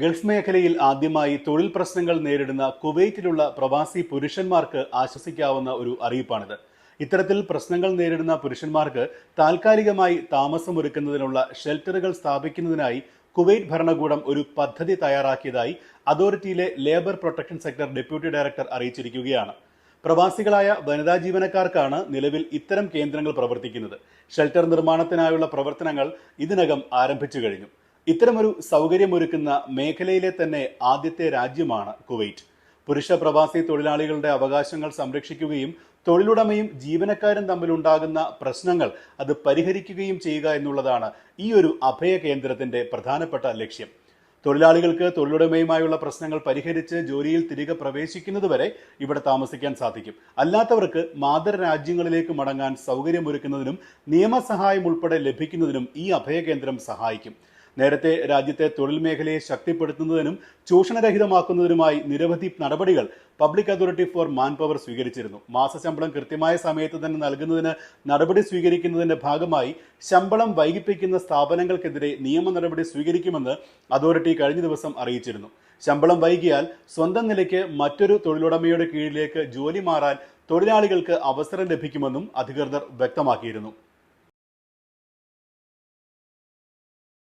Gulf മേഖലയിൽ ആദ്യമായി തൊഴിൽ പ്രശ്നങ്ങൾ നേരിടുന്ന കുവൈറ്റിലുള്ള പ്രവാസി പുരുഷന്മാർക്ക് ആശ്വസിക്കാവുന്ന ഒരു അറിയിപ്പാണിത്. ഇത്തരത്തിൽ പ്രശ്നങ്ങൾ നേരിടുന്ന പുരുഷന്മാർക്ക് താൽക്കാലികമായി താമസമൊരുക്കുന്നതിനുള്ള ഷെൽട്ടറുകൾ സ്ഥാപിക്കുന്നതിനായി കുവൈറ്റ് ഭരണകൂടം ഒരു പദ്ധതി തയ്യാറാക്കിയതായി അതോറിറ്റിയിലെ labour protection sector deputy director അറിയിച്ചിരിക്കുകയാണ്. പ്രവാസികളായ വനിതാ ജീവനക്കാർക്കാണ് നിലവിൽ ഇത്തരം കേന്ദ്രങ്ങൾ പ്രവർത്തിക്കുന്നത്. ഷെൽട്ടർ നിർമ്മാണത്തിനായുള്ള പ്രവർത്തനങ്ങൾ ഇതിനകം ആരംഭിച്ചു കഴിഞ്ഞു. ഇത്തരമൊരു സൗകര്യമൊരുക്കുന്ന മേഖലയിലെ തന്നെ ആദ്യത്തെ രാജ്യമാണ് കുവൈറ്റ്. പുരുഷ പ്രവാസി തൊഴിലാളികളുടെ അവകാശങ്ങൾ സംരക്ഷിക്കുകയും തൊഴിലുടമയും ജീവനക്കാരും തമ്മിലുണ്ടാകുന്ന പ്രശ്നങ്ങൾ അത് പരിഹരിക്കുകയും ചെയ്യുക എന്നുള്ളതാണ് ഈ ഒരു അഭയ കേന്ദ്രത്തിന്റെ പ്രധാനപ്പെട്ട ലക്ഷ്യം. തൊഴിലാളികൾക്ക് തൊഴിലുടമയുമായുള്ള പ്രശ്നങ്ങൾ പരിഹരിച്ച് ജോലിയിൽ തിരികെ പ്രവേശിക്കുന്നതുവരെ ഇവിടെ താമസിക്കാൻ സാധിക്കും. അല്ലാത്തവർക്ക് മാതൃ രാജ്യങ്ങളിലേക്ക് മടങ്ങാൻ സൗകര്യമൊരുക്കുന്നതിനും നിയമസഹായം ഉൾപ്പെടെ ലഭിക്കുന്നതിനും ഈ അഭയകേന്ദ്രം സഹായിക്കും. നേരത്തെ രാജ്യത്തെ തൊഴിൽ മേഖലയെ ശക്തിപ്പെടുത്തുന്നതിനും ചൂഷണരഹിതമാക്കുന്നതിനുമായി നിരവധി നടപടികൾ public authority for manpower സ്വീകരിച്ചിരുന്നു. മാസശമ്പളം കൃത്യമായ സമയത്ത് തന്നെ നൽകുന്നതിന് നടപടി സ്വീകരിക്കുന്നതിന്റെ ഭാഗമായി ശമ്പളം വൈകിപ്പിക്കുന്ന സ്ഥാപനങ്ങൾക്കെതിരെ നിയമ നടപടി സ്വീകരിക്കുമെന്ന് അതോറിറ്റി കഴിഞ്ഞ ദിവസം അറിയിച്ചിരുന്നു. ശമ്പളം വൈകിയാൽ സ്വന്തം നിലയ്ക്ക് മറ്റൊരു തൊഴിലുടമയുടെ കീഴിലേക്ക് ജോലി മാറാൻ തൊഴിലാളികൾക്ക് അവസരം ലഭിക്കുമെന്നും അധികൃതർ വ്യക്തമാക്കിയിരുന്നു.